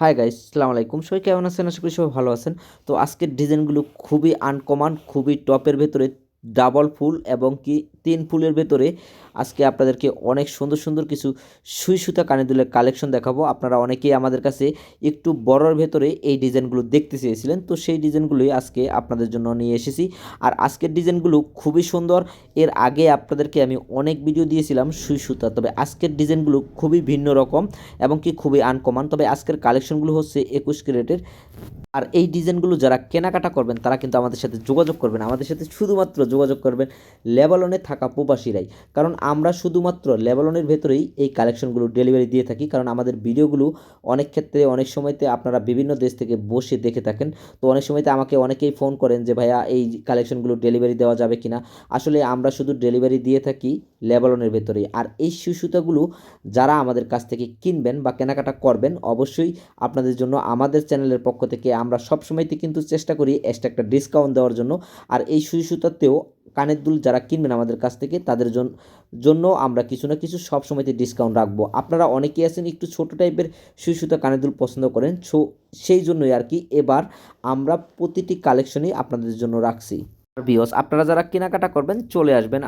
Hi guys সালাম আলাইকুম। সবাই কেমন আছেন? আশা করি সবাই ভালো আছেন। তো আজকের ডিজাইনগুলো খুবই আনকমন খুবই টপের ভেতরে ডাবল ফুল এবং কি তিন ফুলের ভেতরে আজকে আপনাদেরকে অনেক সুন্দর সুন্দর কিছু সুই সুতা কানে দুলের কালেকশন দেখাবো। আপনারা অনেকেই আমাদের কাছে একটু বড়র ভেতরে এই ডিজাইনগুলো দেখতে চেয়েছিলেন। তো সেই ডিজাইনগুলোই আজকে আপনাদের জন্য নিয়ে এসেছি। আর আজকের ডিজাইনগুলো খুবই সুন্দর। এর আগে আপনাদেরকে আমি অনেক ভিডিও দিয়েছিলাম সুই সুতা। তবে আজকের ডিজাইনগুলো খুবই ভিন্ন রকম এবং কি খুবই আনকমন। তবে আজকের কালেকশনগুলো হচ্ছে একুশ ক্যারেটের আর এই ডিজাইনগুলো যারা কেনাকাটা করবেন, তারা কিন্তু আমাদের সাথে যোগাযোগ করবেন। আমাদের সাথে শুধুমাত্র যোগাযোগ করবেন লেবালনে থাকা প্রবাসীরাই। কারণ আমরা শুধুমাত্র লেবালনের ভেতরেই এই কালেকশনগুলো ডেলিভারি দিয়ে থাকি, কারণ আমাদের ভিডিওগুলো অনেক ক্ষেত্রে অনেক সময়তে আপনারা বিভিন্ন দেশ থেকে বসে দেখে থাকেন। তো অনেক সময়তে আমাকে অনেকেই ফোন করেন যে, ভাইয়া, এই কালেকশনগুলো ডেলিভারি দেওয়া যাবে কিনা আসলে আমরা শুধু ডেলিভারি দিয়ে থাকি লেবালনের ভেতরেই। আর এই সুসুতাগুলো যারা আমাদের কাছ থেকে কিনবেন বা কেনাকাটা করবেন, অবশ্যই আপনাদের জন্য আমাদের চ্যানেলের পক্ষ থেকে আমরা সবসময়তে কিন্তু চেষ্টা করি এক্সট্রা একটা ডিসকাউন্ট দেওয়ার জন্য। আর এই সুই সুতাতেও কানের দুল যারা কিনবেন আমাদের কাছ থেকে, তাদের জন্য আমরা কিছু না কিছু সব সময়তে ডিসকাউন্ট রাখব। আপনারা অনেকেই আছেন একটু ছোট টাইপের সুই সুতা কানের দুল পছন্দ করেন, সো সেই জন্যই আর কি এবার আমরা প্রতিটি কালেকশনই আপনাদের জন্য রাখছি। বিয়স আপনারা যারা কেনাকাটা করবেন, চলে আসবেন